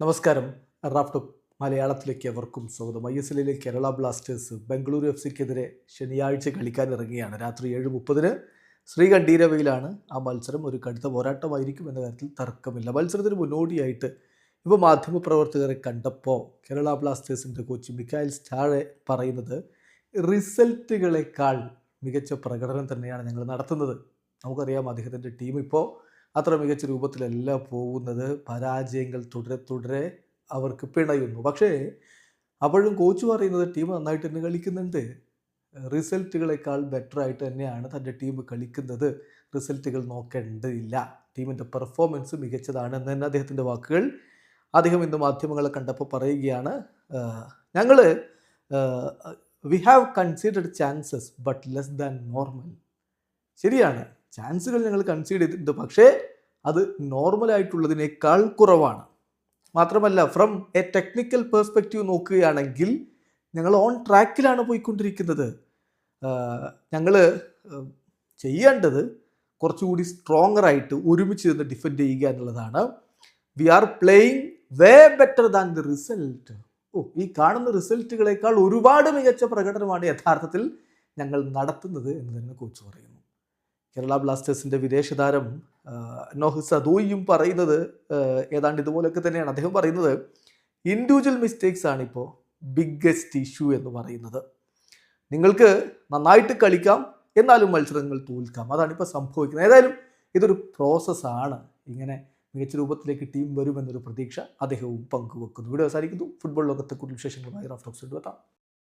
നമസ്കാരം. റാഫ്ടോ മലയാളത്തിലേക്ക് എവർക്കും സ്വാഗതം. ഐ എസ് എല്ലിലെ കേരള ബ്ലാസ്റ്റേഴ്സ് ബംഗളൂരു എഫ് സിക്കെതിരെ ശനിയാഴ്ച കളിക്കാൻ ഇറങ്ങിയാണ് രാത്രി ഏഴ് മുപ്പതിന് ശ്രീകണ്ഠീരവയിലാണ് ആ മത്സരം. ഒരു കടുത്ത പോരാട്ടമായിരിക്കും എന്ന കാര്യത്തിൽ തർക്കമില്ല. മത്സരത്തിന് മുന്നോടിയായിട്ട് ഇപ്പോൾ മാധ്യമപ്രവർത്തകരെ കണ്ടപ്പോൾ കേരള ബ്ലാസ്റ്റേഴ്സിന്റെ കോച്ച് മിക്കായൽ സ്റ്റാഴെ പറയുന്നത് റിസൾട്ടുകളെക്കാൾ മികച്ച പ്രകടനം തന്നെയാണ് ഞങ്ങൾ നടത്തുന്നത്. നമുക്കറിയാം അദ്ദേഹത്തിന്റെ ടീം ഇപ്പോൾ അത്ര മികച്ച രൂപത്തിലല്ല പോകുന്നത്. പരാജയങ്ങൾ തുടരെ തുടരെ അവർക്ക് പിണയുന്നു. പക്ഷേ അപ്പോഴും കോച്ച് പറയുന്നത് ടീം നന്നായിട്ട് തന്നെ കളിക്കുന്നുണ്ട്. റിസൾട്ടുകളെക്കാൾ ബെറ്റർ ആയിട്ട് തന്നെയാണ് തന്റെ ടീം കളിക്കുന്നത്. റിസൾട്ടുകൾ നോക്കേണ്ടതില്ല ടീമിന്റെ പെർഫോമൻസ് മികച്ചതാണ് എന്ന് തന്നെ അദ്ദേഹത്തിന്റെ വാക്കുകൾ അദ്ദേഹം ഇന്ന് മാധ്യമങ്ങളെ കണ്ടപ്പോൾ പറയുകയാണ്. ഞങ്ങൾ we have considered chances but less than normal ശരിയാണ്. ചാൻസുകൾ ഞങ്ങൾ കൺസീഡ് ചെയ്തിട്ടുണ്ട്. പക്ഷേ അത് നോർമലായിട്ടുള്ളതിനേക്കാൾ കുറവാണ്. മാത്രമല്ല ഫ്രം എ ടെക്നിക്കൽ പേഴ്സ്പെക്റ്റീവ് നോക്കുകയാണെങ്കിൽ ഞങ്ങൾ ഓൺ ട്രാക്കിലാണ് പോയിക്കൊണ്ടിരിക്കുന്നത്. ഞങ്ങൾ ചെയ്യേണ്ടത് കുറച്ചുകൂടി സ്ട്രോങ്ങർ ആയിട്ട് ഒരുമിച്ച് നിന്ന് ഡിഫെൻഡ് ചെയ്യുക എന്നുള്ളതാണ്. We are playing way better than the result ഓ ഈ കാണുന്ന റിസൾട്ടുകളേക്കാൾ ഒരുപാട് മികച്ച പ്രകടനമാണ് യഥാർത്ഥത്തിൽ ഞങ്ങൾ നടത്തുന്നത് എന്ന് തന്നെ കോച്ച് പറയുന്നു. കേരള ബ്ലാസ്റ്റേഴ്സിന്റെ വിദേശ താരം നോഹ് സദൂയും പറയുന്നത് ഏതാണ്ട് ഇതുപോലൊക്കെ തന്നെയാണ്. അദ്ദേഹം പറയുന്നത് ഇൻഡിവിജ്വൽ മിസ്റ്റേക്സ് ആണ് ബിഗ്ഗസ്റ്റ് ഇഷ്യൂ എന്ന് പറയുന്നത്. നിങ്ങൾക്ക് നന്നായിട്ട് കളിക്കാം എന്നാലും മത്സരങ്ങൾ തോൽക്കാം. അതാണ് ഇപ്പോൾ സംഭവിക്കുന്നത്. ഏതായാലും ഇതൊരു പ്രോസസ്സാണ് ഇങ്ങനെ മികച്ച രൂപത്തിലേക്ക് ടീം വരുമെന്നൊരു പ്രതീക്ഷ അദ്ദേഹവും പങ്കുവെക്കുന്നു. ഇവിടെ അവസാനിക്കുന്നു. ഫുട്ബോൾ ലോകത്തെ കൂടുതൽ വിശേഷങ്ങളുമായി റഫ് ടോക്സ് എത്താം.